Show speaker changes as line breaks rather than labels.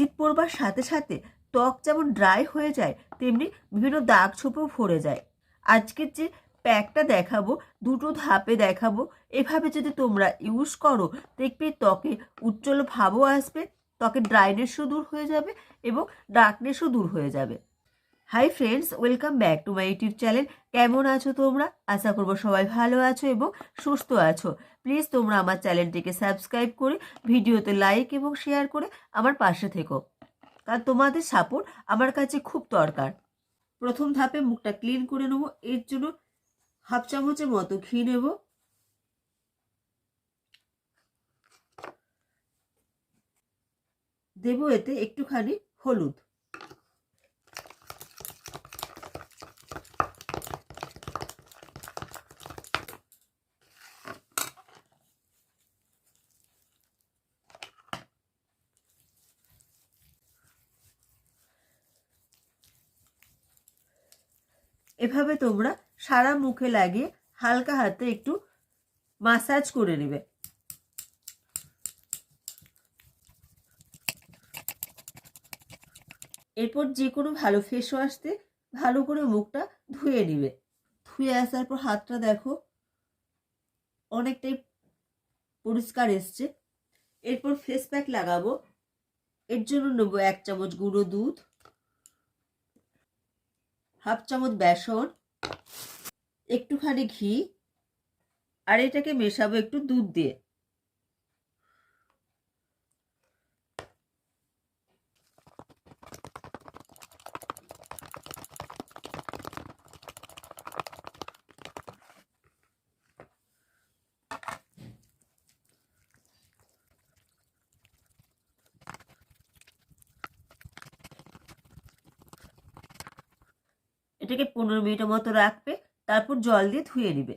শীত পড়বার সাথে সাথে ত্বক যেমন ড্রাই হয়ে যায়, তেমনি বিভিন্ন দাগ ছোপেও ভরে যায়। আজকের যে প্যাকটা দেখাবো, দুটো ধাপে দেখাবো, এভাবে যদি তোমরা ইউজ করো, দেখবে ত্বকে উজ্জ্বল ভাবও আসবে ত্বকে ড্রাইনেসও দূর হয়ে যাবে এবং ডার্কনেসও দূর হয়ে যাবে। Hi friends welcome back to my YouTube channel কেমন আছো তোমরা? আশা করব সবাই ভালো আছো এবং সুস্থ আছো। প্লিজ তোমরা আমার চ্যানেলটিকে সাবস্ক্রাইব করে, ভিডিওতে লাইক এবং শেয়ার করে আমার পাশে থেকো। কারণ তোমাদের সাপোর্ট আমার কাছে খুব দরকার। প্রথম ধাপে মুখটা ক্লিন করে নেব। এর জন্য হাফ চামচের মতো ঘি নেব। দেব এতে একটুখানি হলুদ। এভাবে তোমরা সারা মুখে লাগিয়ে হালকা হাতে একটু মাসাজ করে নেবে। এরপর যে কোনো ভালো ফেস ওয়াশতে ভালো করে মুখটা ধুয়ে নিবে। ধুয়ে আসার পর হাতটা দেখো, অনেকটাই পরিষ্কার এসছে। এরপর ফেস প্যাক লাগাবো। এর জন্য নেব এক চামচ গুঁড়ো দুধ। হাফ চামচ বেসন একটুখানি ঘি আর এটাকে মেশাবো একটু দুধ দিয়ে। এটাকে পনেরো মিনিটের মতো রাখবে তারপর জল দিয়ে ধুয়ে নিবে।